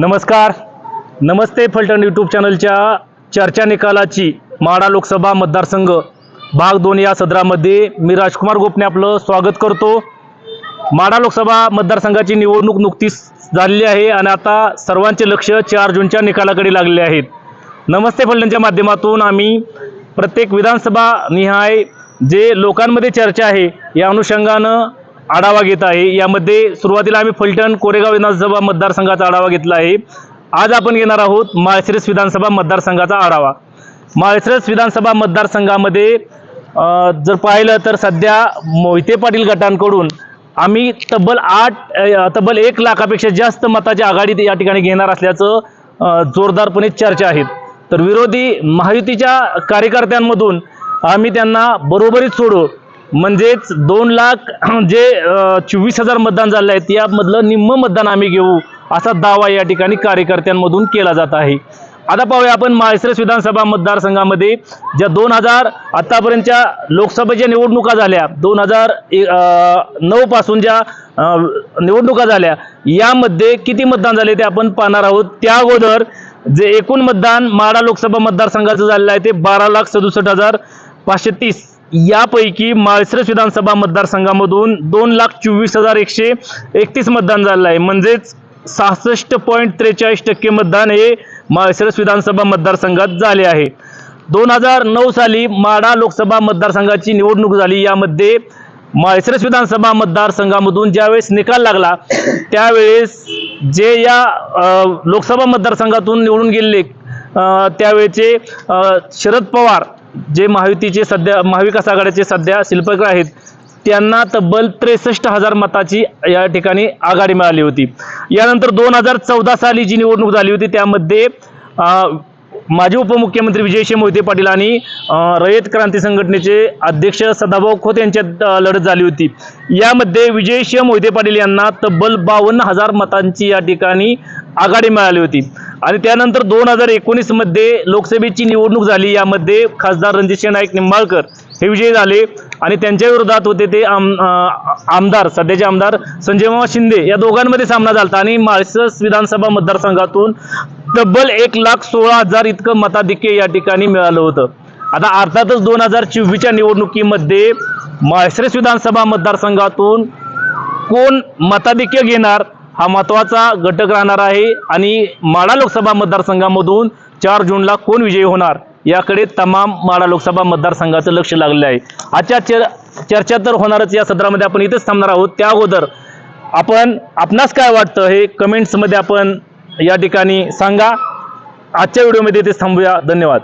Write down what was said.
नमस्कार. नमस्ते फलटण यूट्यूब चॅनलच्या चर्चा निकालाची माडा लोकसभा मतदारसंघ भाग दोन या सदरामध्ये मी राजकुमार गोपने आपलं स्वागत करतो. माडा लोकसभा मतदारसंघाची निवडणूक नुकतीच झालेली आहे आणि आता सर्वांचे लक्ष चार जूनच्या निकालाकडे लागले आहेत. नमस्ते फलटणच्या माध्यमातून आम्ही प्रत्येक विधानसभा निहाय जे लोकांमध्ये चर्चा आहे या अनुषंगानं आढावा घेत आहे. यामध्ये सुरुवातीला आम्ही फलटण कोरेगाव विधानसभा मतदारसंघाचा आढावा घेतला आहे. आज आपण घेणार आहोत माळशिरस विधानसभा मतदारसंघाचा आढावा. माळशिरस विधानसभा मतदारसंघामध्ये जर पाहिलं तर सध्या मोहिते पाटील गटांकडून आम्ही तब्बल आठ तब्बल एक लाखापेक्षा जास्त मताची आघाडी या ठिकाणी घेणार असल्याचं जोरदारपणे चर्चा आहेत तर विरोधी महायुतीच्या कार्यकर्त्यांमधून आम्ही त्यांना बरोबरीत सोडू म्हणजेच दोन लाख जे चोवीस हजार मतदान झाले आहेत यामधलं निम्म मतदान आम्ही घेऊ असा दावा या ठिकाणी कार्यकर्त्यांमधून केला जात आहे. आता पाहूया आपण माळशिरस विधानसभा मतदारसंघामध्ये ज्या दोन हजार आतापर्यंतच्या लोकसभेच्या निवडणुका झाल्या दोन हजार नऊ पासून ज्या निवडणुका झाल्या यामध्ये किती मतदान झाले ते आपण पाहणार आहोत. त्या अगोदर जे एकूण मतदान माडा लोकसभा मतदारसंघाचं झालेलं आहे ते बारा लाख सदुसष्ट हजार पाचशे तीस. यापैकी माळशिरस विधानसभा मतदारसंघामधून दोन लाख चोवीस हजार एकशे एकतीस मतदान झालेलं आहे. म्हणजेच सहासष्ट पॉईंट त्रेचाळीस टक्के मतदान हे माळशिरस विधानसभा मतदारसंघात झाले आहे. दोन हजार नऊ साली माडा लोकसभा मतदारसंघाची निवडणूक झाली. यामध्ये माळशिरस विधानसभा मतदारसंघामधून ज्यावेळेस निकाल लागला त्यावेळेस जे या लोकसभा मतदारसंघातून निवडून गेलेले त्यावेळेचे शरद पवार जे महायुतीचे सध्या महाविकास आघाडीचे सध्या शिल्पकार आहेत त्यांना तब्बल त्रेसष्ट हजार मताची या ठिकाणी आघाडी मिळाली होती. यानंतर दोन हजार चौदा साली जी निवडणूक झाली होती त्यामध्ये माजी उपमुख्यमंत्री विजयशी मोहिते पाटील आणि रयत क्रांती संघटनेचे अध्यक्ष सदाभाऊ खोत यांच्यात लढत झाली होती. यामध्ये विजयसिंह मोहिते पाटील यांना तब्बल बावन्न हजार मतांची या ठिकाणी आघाडी मिळाली होती. आणि त्यानंतर दोन हजार एकोणीसमध्ये लोकसभेची निवडणूक झाली. यामध्ये खासदार रणजितसिंह नाईक निंबाळकर हे विजयी झाले आणि त्यांच्या विरोधात होते ते आम आमदार सध्याचे आमदार संजय मामा शिंदे या दोघांमध्ये सामना झाला आणि माळसस विधानसभा मतदारसंघातून तब्बल एक लाख सोळा हजार इतकं मताधिक्य या ठिकाणी मिळालं होतं. आता अर्थातच दोन हजार चोवीसच्या निवडणुकीमध्ये माळशिरस विधानसभा मतदारसंघातून कोण मताधिक्य घेणार हा महत्त्वाचा घटक राहणार आहे आणि माडा लोकसभा मतदारसंघामधून चार जूनला कोण विजयी होणार याकडे तमाम माडा लोकसभा मतदारसंघाचं लक्ष लागलेलं आहे. आजच्या चर चर्चा तर होणारच या सदरामध्ये आपण इथेच थांबणार आहोत. त्या अगोदर आपण आपणास काय वाटतं हे कमेंट्समध्ये आपण या ठिकाणी सांगा. आजच्या व्हिडिओमध्ये ते थांबूया. धन्यवाद.